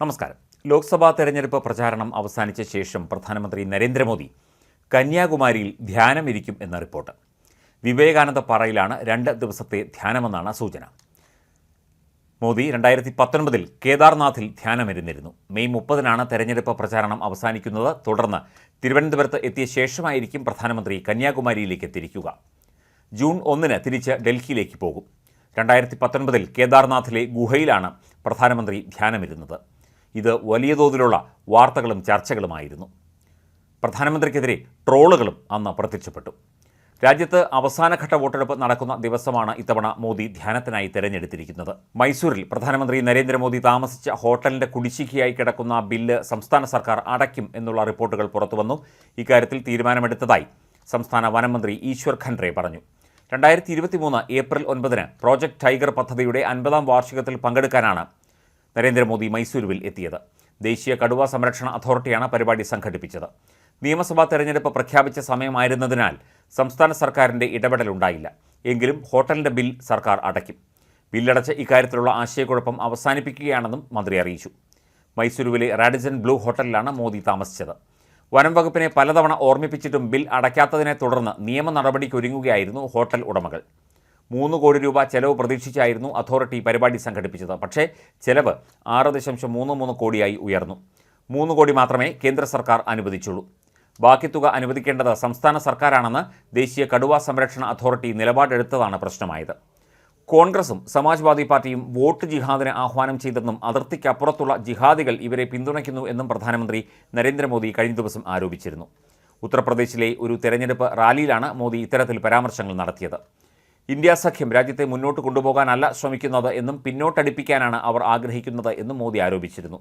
നമസ്കാരം. ലോക്സഭാ തെരഞ്ഞെടുപ്പ് പ്രചാരണം അവസാനിച്ച ശേഷം പ്രധാനമന്ത്രി നരേന്ദ്രമോദി കന്യാകുമാരിയിൽ ധ്യാനമിരിക്കും എന്ന റിപ്പോർട്ട്. വിവേകാനന്ദ പാറയിലാണ് രണ്ട് ദിവസത്തെ ധ്യാനമെന്നാണ് സൂചന. മോദി രണ്ടായിരത്തി പത്തൊൻപതിൽ കേദാർനാഥിൽ ധ്യാനമിരുന്നിരുന്നു. മെയ് മുപ്പതിനാണ് തെരഞ്ഞെടുപ്പ് പ്രചാരണം അവസാനിക്കുന്നത്. തുടർന്ന് തിരുവനന്തപുരത്ത് എത്തിയ ശേഷമായിരിക്കും പ്രധാനമന്ത്രി കന്യാകുമാരിയിലേക്ക് തിരിക്കുക ജൂൺ ഒന്നിന് തിരിച്ച് ഡൽഹിയിലേക്ക് പോകും. രണ്ടായിരത്തി പത്തൊൻപതിൽ കേദാർനാഥിലെ ഗുഹയിലാണ് പ്രധാനമന്ത്രി ധ്യാനമിരുന്നത്. ഇത് വലിയ തോതിലുള്ള വാർത്തകളും ചർച്ചകളുമായിരുന്നു. പ്രധാനമന്ത്രിക്കെതിരെ ട്രോളുകളും അന്ന് പ്രത്യക്ഷപ്പെട്ടു. രാജ്യത്ത് അവസാനഘട്ട വോട്ടെടുപ്പ് നടക്കുന്ന ദിവസമാണ് ഇത്തവണ മോദി ധ്യാനത്തിനായി തെരഞ്ഞെടുത്തിരിക്കുന്നത്. മൈസൂരിൽ പ്രധാനമന്ത്രി നരേന്ദ്രമോദി താമസിച്ച ഹോട്ടലിന്റെ കുടിശ്ശികയായി കിടക്കുന്ന ബില്ല് സംസ്ഥാന സർക്കാർ അടയ്ക്കും എന്നുള്ള റിപ്പോർട്ടുകൾ പുറത്തുവന്നു. ഇക്കാര്യത്തിൽ തീരുമാനമെടുത്തതായി സംസ്ഥാന വനമന്ത്രി ഈശ്വർ ഖൻഡ്രെ പറഞ്ഞു. രണ്ടായിരത്തി ഇരുപത്തിമൂന്ന് ഏപ്രിൽ ഒൻപതിന് പ്രോജക്ട് ടൈഗർ പദ്ധതിയുടെ അൻപതാം വാർഷികത്തിൽ പങ്കെടുക്കാനാണ് നരേന്ദ്രമോദി മൈസൂരുവിൽ എത്തിയത്. ദേശീയ കടുവ സംരക്ഷണ അതോറിറ്റിയാണ് പരിപാടി സംഘടിപ്പിച്ചത്. നിയമസഭാ തെരഞ്ഞെടുപ്പ് പ്രഖ്യാപിച്ച സമയമായിരുന്നതിനാൽ സംസ്ഥാന സർക്കാരിന്റെ ഇടപെടലുണ്ടായില്ല എങ്കിലും ഹോട്ടലിന്റെ ബിൽ സർക്കാർ അടയ്ക്കും. ബില്ലടച്ച് ഇക്കാര്യത്തിലുള്ള ആശയക്കുഴപ്പം അവസാനിപ്പിക്കുകയാണെന്നും മന്ത്രി അറിയിച്ചു. മൈസൂരുവിലെ റാഡിസൺ ബ്ലൂ ഹോട്ടലിലാണ് മോദി താമസിച്ചത്. വനം വകുപ്പിനെ പലതവണ ഓർമ്മിപ്പിച്ചിട്ടും ബിൽ അടയ്ക്കാത്തതിനെ തുടർന്ന് നിയമ നടപടിക്കൊരുങ്ങുകയായിരുന്നു ഹോട്ടൽ ഉടമകൾ. മൂന്ന് കോടി രൂപ ചെലവ് പ്രതീക്ഷിച്ചായിരുന്നു അതോറിറ്റി പരിപാടി സംഘടിപ്പിച്ചത്. പക്ഷേ ചെലവ് ആറ് ദശാംശം മൂന്ന് മൂന്ന് കോടിയായി ഉയർന്നു. മൂന്ന് കോടി മാത്രമേ കേന്ദ്ര സർക്കാർ അനുവദിച്ചുള്ളൂ. ബാക്കി തുക അനുവദിക്കേണ്ടത് സംസ്ഥാന സർക്കാരാണെന്ന് ദേശീയ കടുവ സംരക്ഷണ അതോറിറ്റി നിലപാടെടുത്തതാണ് പ്രശ്നമായത്. കോൺഗ്രസും സമാജ്വാദി പാർട്ടിയും വോട്ട് ജിഹാദിന് ആഹ്വാനം ചെയ്തെന്നും അതിർത്തിക്കപ്പുറത്തുള്ള ജിഹാദികൾ ഇവരെ പിന്തുണയ്ക്കുന്നു എന്നും പ്രധാനമന്ത്രി നരേന്ദ്രമോദി കഴിഞ്ഞ ദിവസം ആരോപിച്ചിരുന്നു. ഉത്തർപ്രദേശിലെ ഒരു തെരഞ്ഞെടുപ്പ് റാലിയിലാണ് മോദി ഇത്തരത്തിൽ പരാമർശങ്ങൾ നടത്തിയത്. ഇന്ത്യ സഖ്യം രാജ്യത്തെ മുന്നോട്ട് കൊണ്ടുപോകാനല്ല ശ്രമിക്കുന്നത് എന്നും പിന്നോട്ടടിപ്പിക്കാനാണ് അവർ ആഗ്രഹിക്കുന്നത് എന്നും മോദി ആരോപിച്ചിരുന്നു.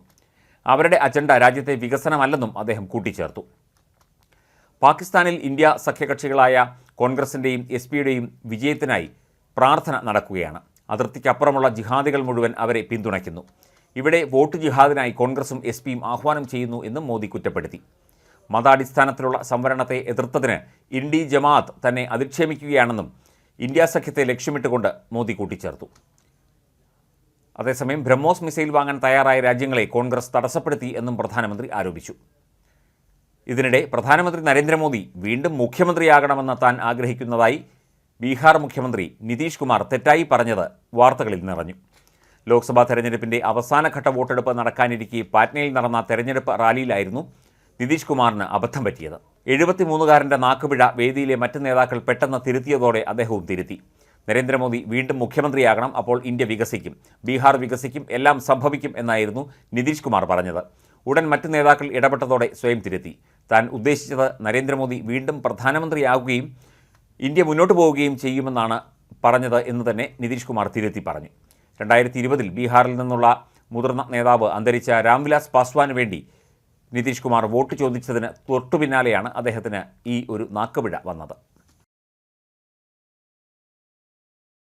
അവരുടെ അജണ്ട രാജ്യത്തെ വികസനമല്ലെന്നും അദ്ദേഹം കൂട്ടിച്ചേർത്തു. പാകിസ്ഥാനിൽ ഇന്ത്യ സഖ്യകക്ഷികളായ കോൺഗ്രസിന്റെയും എസ് പിയുടെയും വിജയത്തിനായി പ്രാർത്ഥന നടക്കുകയാണ്. അതിർത്തിക്കപ്പുറമുള്ള ജിഹാദികൾ മുഴുവൻ അവരെ പിന്തുണയ്ക്കുന്നു. ഇവിടെ വോട്ട് ജിഹാദിനായി കോൺഗ്രസും എസ് പിയും ആഹ്വാനം ചെയ്യുന്നു എന്നും മോദി കുറ്റപ്പെടുത്തി. മതാടിസ്ഥാനത്തിലുള്ള സംവരണത്തെ എതിർത്തതിന് ഇൻഡി ജമാഅത്ത് തന്നെ അധിക്ഷേപിക്കുകയാണെന്നും ഇന്ത്യ സഖ്യത്തെ ലക്ഷ്യമിട്ടുകൊണ്ട് മോദി കൂട്ടിച്ചേർത്തു. അതേസമയം ബ്രഹ്മോസ് മിസൈൽ വാങ്ങാൻ തയ്യാറായ രാജ്യങ്ങളെ കോൺഗ്രസ് തടസ്സപ്പെടുത്തി എന്നും പ്രധാനമന്ത്രി ആരോപിച്ചു. ഇതിനിടെ പ്രധാനമന്ത്രി നരേന്ദ്രമോദി വീണ്ടും മുഖ്യമന്ത്രിയാകണമെന്ന് താൻ ആഗ്രഹിക്കുന്നതായി ബീഹാർ മുഖ്യമന്ത്രി നിതീഷ് കുമാർ തെറ്റായി പറഞ്ഞത് വാർത്തകളിൽ നിറഞ്ഞു. ലോക്സഭാ തെരഞ്ഞെടുപ്പിന്റെ അവസാനഘട്ട വോട്ടെടുപ്പ് നടക്കാനിരിക്കെ പാറ്റ്നയിൽ നടന്ന തെരഞ്ഞെടുപ്പ് റാലിയിലായിരുന്നു നിതീഷ് കുമാറിന് അബദ്ധം പറ്റിയത്. എഴുപത്തിമൂന്നുകാരന്റെ നാക്കുപിഴ വേദിയിലെ മറ്റ് നേതാക്കൾ പെട്ടെന്ന് തിരുത്തിയതോടെ അദ്ദേഹവും തിരുത്തി. നരേന്ദ്രമോദി വീണ്ടും മുഖ്യമന്ത്രിയാകണം അപ്പോൾ ഇന്ത്യ വികസിക്കും. ബീഹാർ വികസിക്കും എല്ലാം സംഭവിക്കും എന്നായിരുന്നു നിതീഷ് കുമാർ പറഞ്ഞത്. ഉടൻ മറ്റ് നേതാക്കൾ ഇടപെട്ടതോടെ സ്വയം തിരുത്തി. താൻ ഉദ്ദേശിച്ചത് നരേന്ദ്രമോദി വീണ്ടും പ്രധാനമന്ത്രിയാവുകയും ഇന്ത്യ മുന്നോട്ട് പോവുകയും ചെയ്യുമെന്നാണ് പറഞ്ഞത് എന്ന് തന്നെ നിതീഷ് കുമാർ തിരുത്തി പറഞ്ഞു. രണ്ടായിരത്തി ഇരുപതിൽ ബീഹാറിൽ നിന്നുള്ള മുതിർന്ന നേതാവ് അന്തരിച്ച രാംവിലാസ് പാസ്വാന് വേണ്ടി നിതീഷ് കുമാർ വോട്ട് ചോദിച്ചതിന് തൊട്ടുപിന്നാലെയാണ് അദ്ദേഹത്തിന് ഈ ഒരു നാക്കുപിഴ വന്നത്.